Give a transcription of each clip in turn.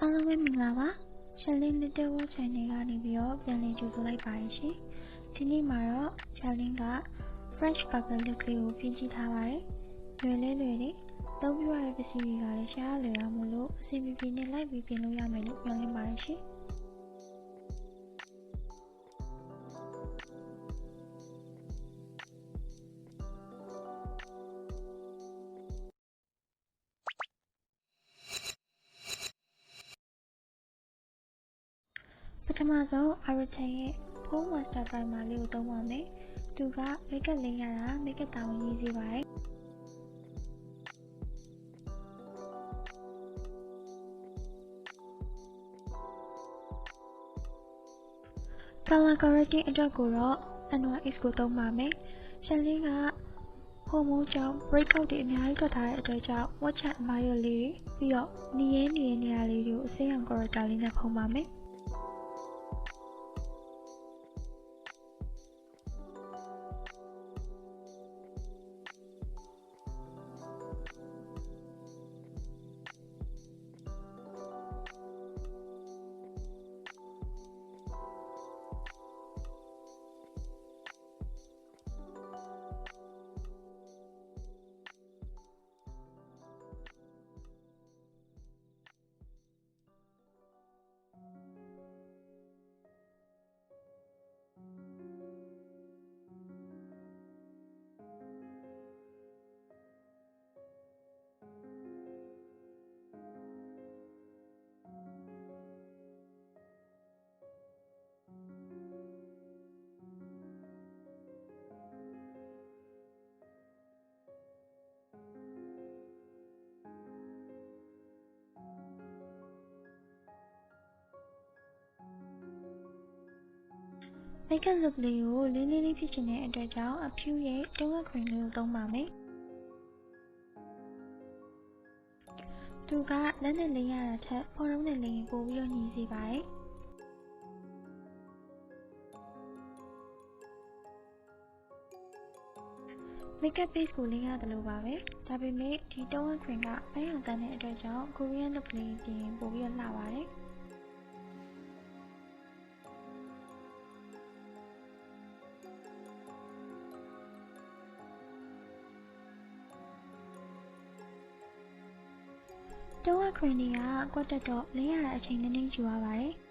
အားလုံးပဲမင်္ဂလာပါရှယ်လင်း Little World Channel ကနေပြီးတော့ပြန်လည်ကြိုဆိုလိုက်ပါတယ်ရှင်ဒီနေ့မှာတော့ရှယ်လင်းက Fresh Burger လေးကိုပြင်ကြည့်ထားပါတယ်လွယ်လေးလွယ်လေးသုံးပြရတဲ့ပစ္စည်းတွေကလည်းရှားလွယ်ရမလို့အစီအပြေနဲ့လိုက်ပြီးပြင်လို့ရမယ်လို့ပြောနေပါတယ်ရှင် မဆုံး Araton ရဲ့ Phone Master Primer လေးကိုသုံးပါမယ်။သူက Makeup လိမ်ရတာ Makeup တာဝန်ကြီးစေပါတယ်။ Color correcting အတွက်ကိုတော့ NYX ကိုသုံးပါမယ်။ရှယ်လင်းကဟိုမိုးကြောင့် breakout တွေအများကြီးထွက်ထားတဲ့အတွက်ကြောင့် watch and admire လေးတွေပြီးတော့နီးရဲနေတဲ့နေရာလေးတွေကိုအစိမ်းရောင် corrector လေးနဲ့ဖုံးပါမယ်။ Makeup look လေးကိုလေးလေးလေးဖြစ်ချင်တဲ့အတွက်ကြောင့်အဖြူရဲ့ Tone Cream လေးကိုသုံးပါမယ်။သူကလက်နဲ့လိမ်ရတာထက်ဖုန်းလုံးနဲ့လိမ်ရင်ပိုပြီးတော့ညီစေပါတယ်။ Makeup base ကိုလိမ်ရတယ်လို့ပါပဲ။ဒါပေမဲ့ဒီ Tone Cream ကပန်းရောင်တန်းတဲ့အတွက်ကြောင့် Korean look လေးပြင်ရင်ပိုပြီးတော့လှပါတယ်။ တုံးဝခရင်တွေကကွက်တက်တော့လင်းရတာအချိန်နည်းနည်းယူရပါတယ်။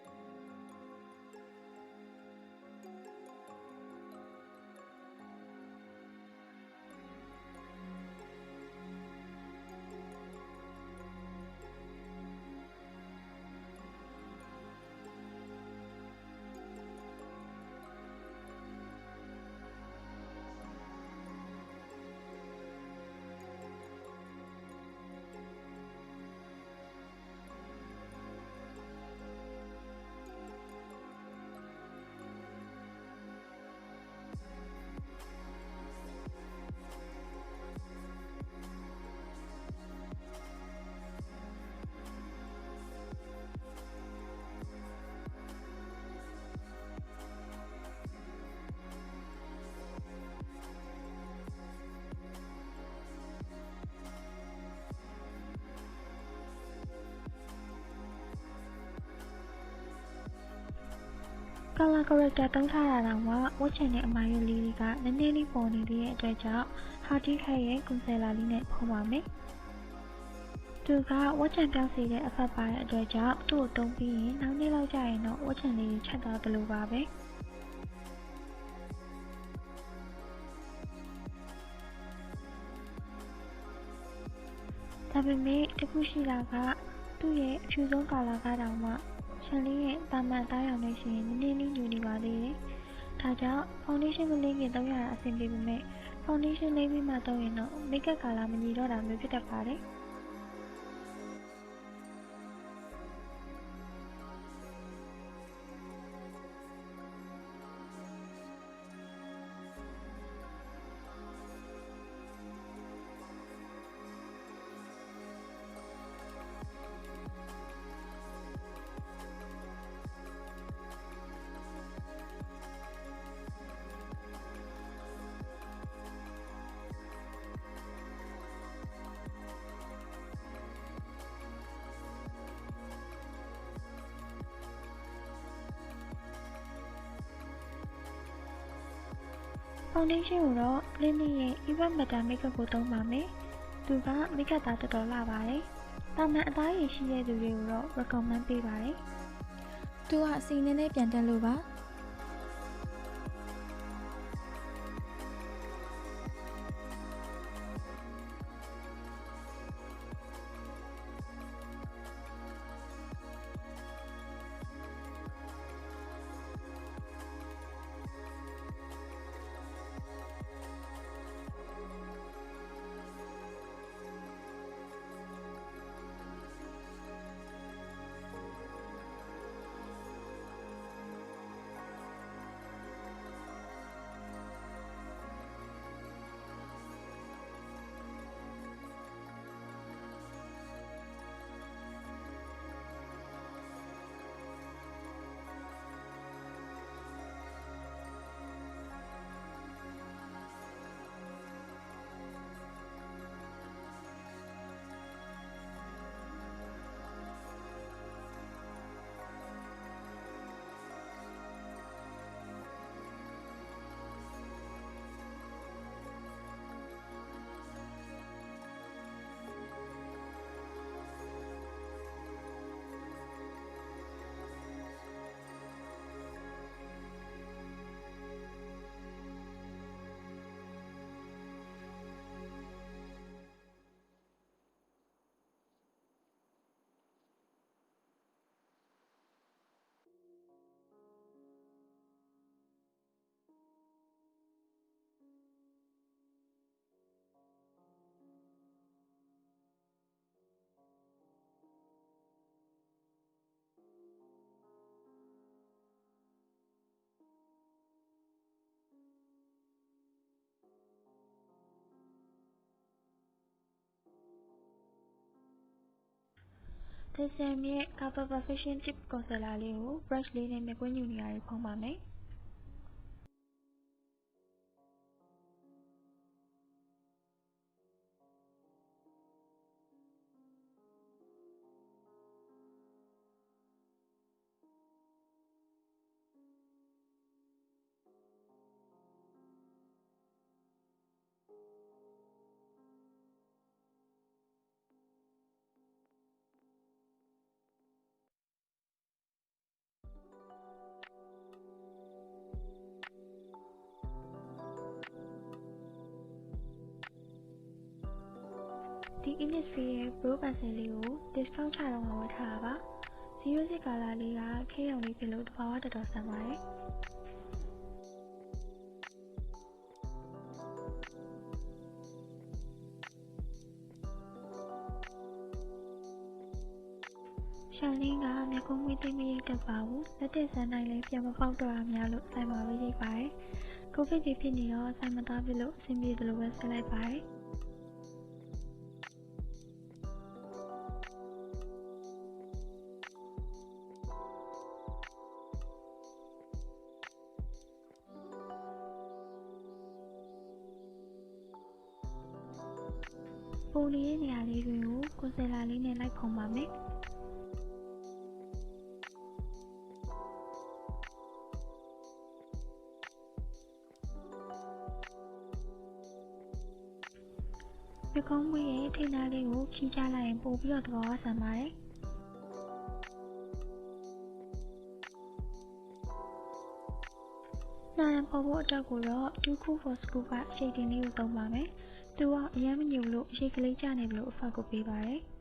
Color corrector သုံးထားတာတောင်မှဝတ်ချင်တဲ့အမာရွက်လေးတွေကနည်းနည်းလေးပေါ်နေသေးတဲ့အတွက်ကြောင့် Hardy Hair ရဲ့ concealer လေးနဲ့ဖုံးပါမယ်။သူကဝတ်ချင်ပြောင်းစေတဲ့အဖက်ပါတဲ့အတွက်ကြောင့်သူ့ကိုတုံးပြီးရင်နောက်နေ့လောက်ကျရင်တော့ဝတ်ချင်လေးတွေချက်သွားသလိုပါပဲ။ဒါပေမဲ့တခုရှိတာကသူ့ရဲ့အဖြူဆုံးကာလာကတောင်မှ ရှယ်လင်းရဲ့သာမန်အသားရောင်နဲ့ယှဉ်ရင်နည်းနည်းလေးညူနေပါသေးတယ်။ဒါကြောင့်ဖောင်ဒေးရှင်းမလိမ်ခင်သုံးရတာအဆင်ပြေပေမဲ့ဖောင်ဒေးရှင်းလိမ်ပြီးမှသုံးရင်တော့မိတ်ကပ်ကာလာမညီတော့တာမျိုးဖြစ်တတ်ပါတယ်။ ဖောင်ဒေးရှင်းကိုတော့ Clinique ရဲ့ Even Better Makeup ကိုသုံးပါမယ်။သူက Makeup သားတော်တော်လှပါတယ်။တာမန်အသားရည်ရှိတဲ့သူတွေကိုတော့ recommend ပေးပါတယ်။သူကအစီနည်းနည်းပြန်တက်လို့ပါ ဒေဆမ်ရဲ့ Cover Perfection Tip Concealer လေးကို brush လေးနဲ့ မျက်ကွင်းညူနေရာတွေ ဖုံးပါမယ်။ Innisfree ရဲ့ Pro Pencil လေးကို discount ချတော့မှဝယ်ထားတာပါ။06 color လေးကခဲရုံလေးဖြစ်လို့တဘာဝတော်တော်ဆန်ပါတယ်။ရှန်လင်းကမျက်ခုံးမွေးသိမ်းမရိတ်တတ်ပါဘူး။လက်တစ်ဆန်းတိုင်းလည်းပြန်မပေါက်တော့တာများလို့ဆိုင်မှာပဲရိတ်ပါတယ်။ကိုဗစ်ကြီးဖြစ်နေတော့ဆိုင်မသားဖြစ်လို့အဆင်ပြေသလိုပဲဆက်လိုက်ပါတယ်။ ပုံနေတဲ့နေရာလေးတွေကိုကွန်ဆယ်လာလေးနဲ့လိုက်ဖုံပါမယ်။မြကုံးမွေးရဲ့ထိန်းသားလေးကိုခီးချလိုက်ရင်ပို့ပြီးတော့သဘောဆန်ပါတယ်။နာရန်ပေါ်ဖို့အတွက်ကိုတော့ Too Cool for School ကအရှိတ်တင်လေးကိုသုံးပါမယ်။ သူကအရမ်းမညိုလို့အရှိတ်ကလေးကျနေလို့အဖတ်ကိုပေးပါတယ်။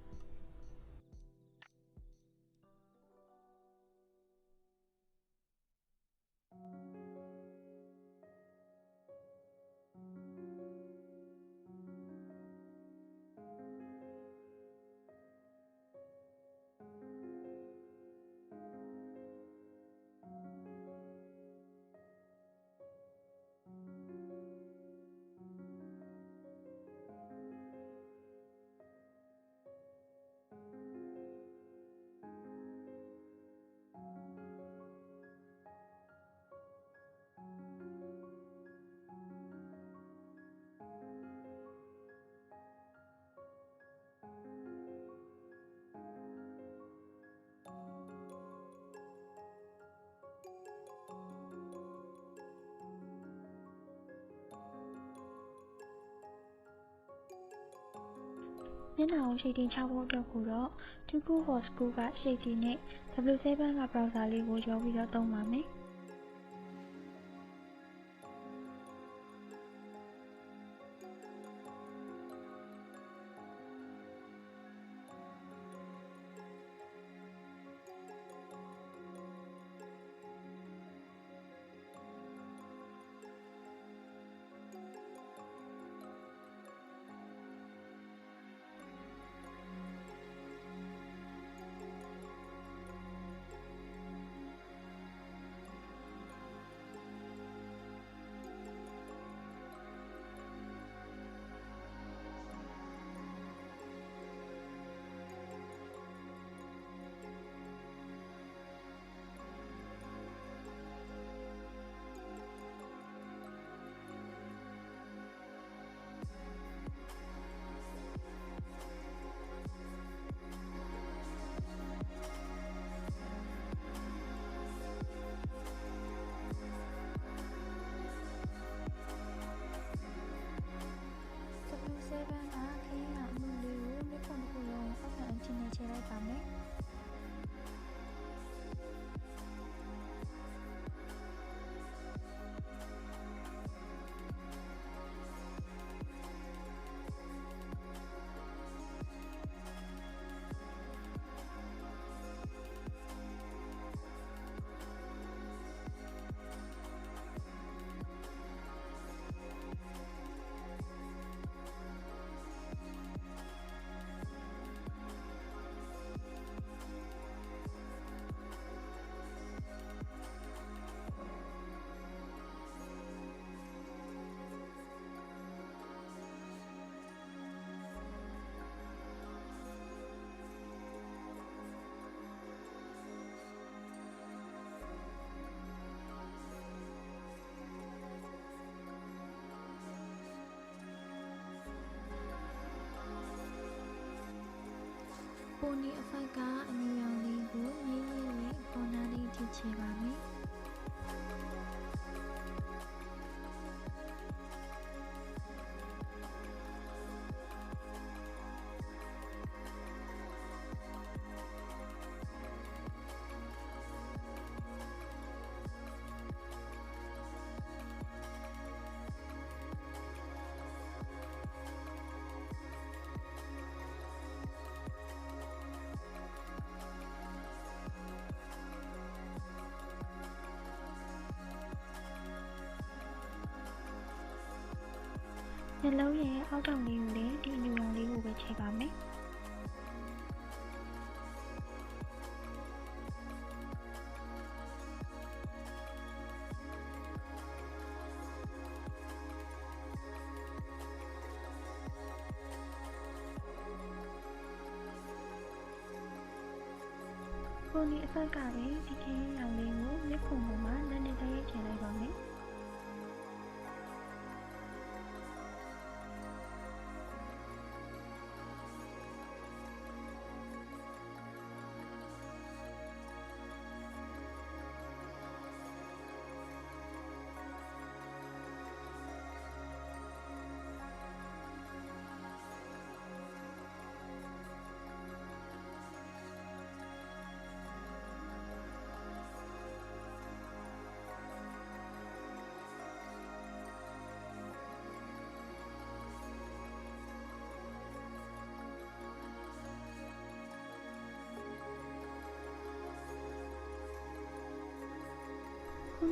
မျက်နှာကိုရှိတ်တင်ချဖို့အတွက်ကိုတော့ Too Cool for School ကရှိတ်ကြီးနဲ့ W7 က browser လေးကိုရောပြီးတော့သုံးပါမယ်။ ပိုနီအဖိုက်ကအညူရောင်လေးကိုရေးရေးလေးအပေါ်နားလေးထိချေပါမယ်။ မျက်လုံးရဲ့အောက်တောင်လေးကိုလည်းဒီအညူရောင်လေးကိုပဲခြေပါမယ်။ပိုနီအဆက်ကပဲဒီ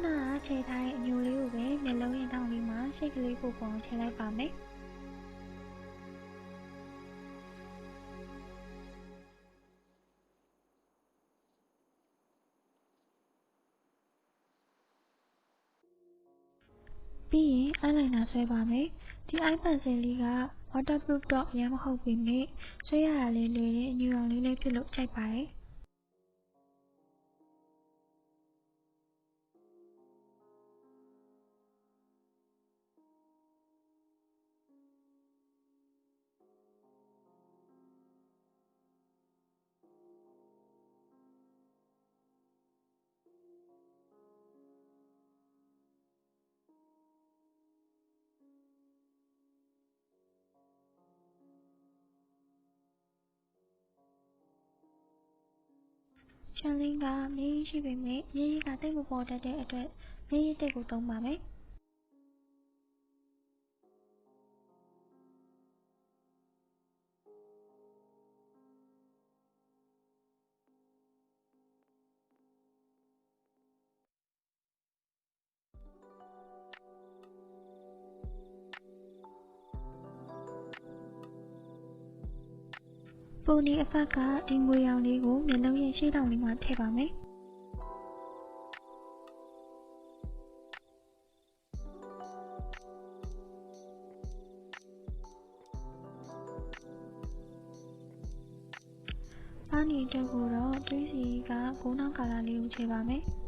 နကခြေထားတဲ့အညိုလေးကိုပဲမျက်လုံးရဲ့ထောင့်လေးမှာရှိတ်ကလေးကိုပုံခြေလိုက်ပါမယ်။“ပြီးရင်အိုင်လိုင်နာဆွဲပါမယ်။ဒီအိုင်ပန်ဆယ်လေးက waterproof တော့အရမ်းမဟုတ်ပေမယ့်ဆွဲရတာလည်းလွယ်တယ်။အညူရောင်လေးလည်းဖြစ်လို့ကြိုက်ပါတယ်။ ရှန်လင်းက မျက်ရည်ရှိပေမဲ့မျက်ရည်ကတိတ်မပေါ်တတ်တဲ့အတွက် မျက်ရည်တိတ်ကို သုံးပါမယ်။ ပူနီအဖက်ကဒီငွေရောင်လေးကိုမျက်လုံးရဲ့ရှေ့တောင်လေးမှာထည့်ပါမယ်။ပန်းနီတက်ကိုတော့တွေးစီကကိုးနှောင်းကာလာလေးကိုခြေပါမယ်။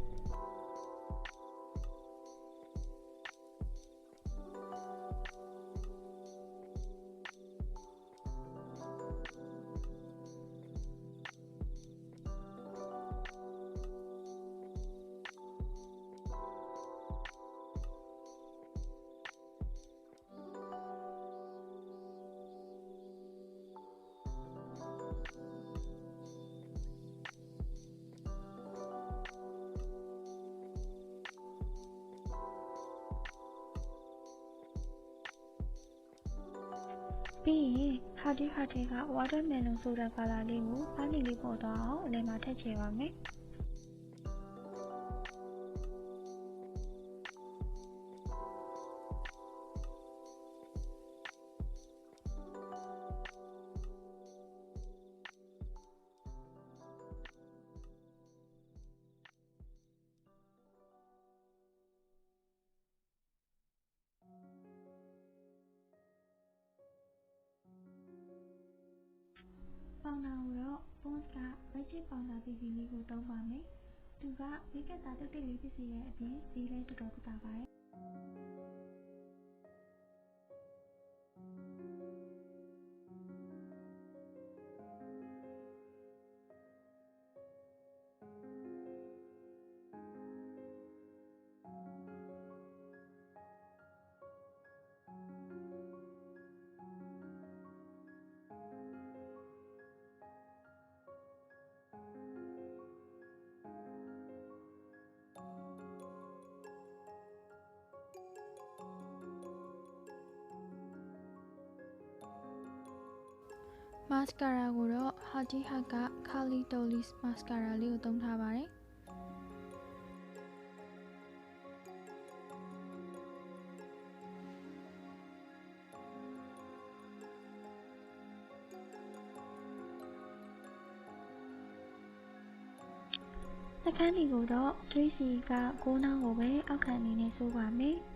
ပြီးရင်ဟာဒီဟာဒီကဝါတာမယ်လွန်ဆိုတဲ့ကာလာလေးကိုပန်းနီလေးပေါ်သွားအောင်အလယ်မှာထည့်ချေပါမယ်။ ပေါင်တာကိုတော့ Pond's က Magic Powder BB လေးကို သုံးပါမယ်။သူက မိတ်ကပ်သားတိတ်တိတ်လေး ဖြစ်စေတဲ့အပြင် ဈေးလည်း တော်တော်သက်သာပါတယ်။ မတ်စကာရာကိုတော့ Hardy Hut က Curly Dolly's Mascara လေးကိုသုံးထားပါတယ်။နှာခမ်းဒီကိုတော့သွေးစီကကိုးနှောင်းကိုပဲအောက်ခံအနေနဲ့ဆိုးပါမယ်။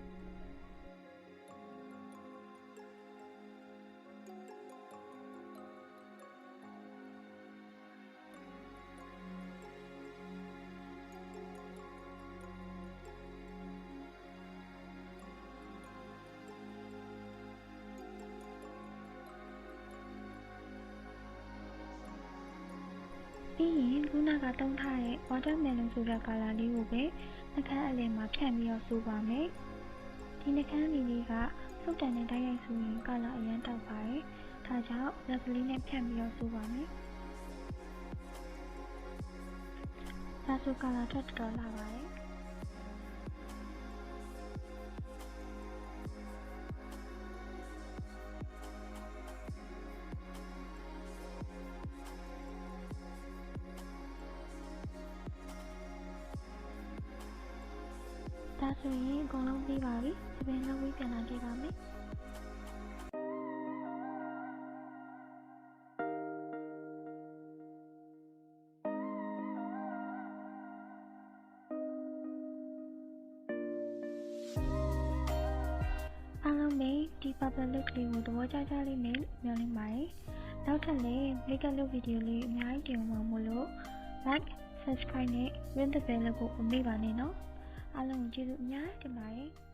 ပြီးရင်ခုနကတုံးထားတဲ့ watermelon ဆိုတဲ့ကာလာလေးကိုပဲနှာခမ်းအလယ်မှာဖြန့်ပြီးတော့ဆိုပါမယ်။ဒီနှာခမ်းလေးလေးကစုပ်တံနဲ့တိုက်ရိုက်ဆိုရင်ကာလာအရမ်းတောက်ပါတယ်။ဒါကြောင့်လက်ကလေးနဲ့ဖြန့်ပြီးတော့ဆိုပါမယ်။ဒါဆိုကာလာထွက်တော်လာပါတယ်။ ဆိုရင်အကုန်လုံးပြီးပါပြီ။သပင်လုံးပြီးပြန်လာခဲ့ပါမယ်။အားလုံးပဲဒီ purple look လေးကိုသဘောကျကြလိမ့်မယ်လို့မျှော်လင့်ပါတယ်။နောက်ထပ်လည်း makeup look ဗီဒီယိုလေးအများကြီးတင်မှာမို့လို့ like subscribe နဲ့ ring the bell ကိုမမေ့ပါနဲ့နော်။ အားလုံးကိုကျေးဇူးအများကြီးတင်ပါတယ်။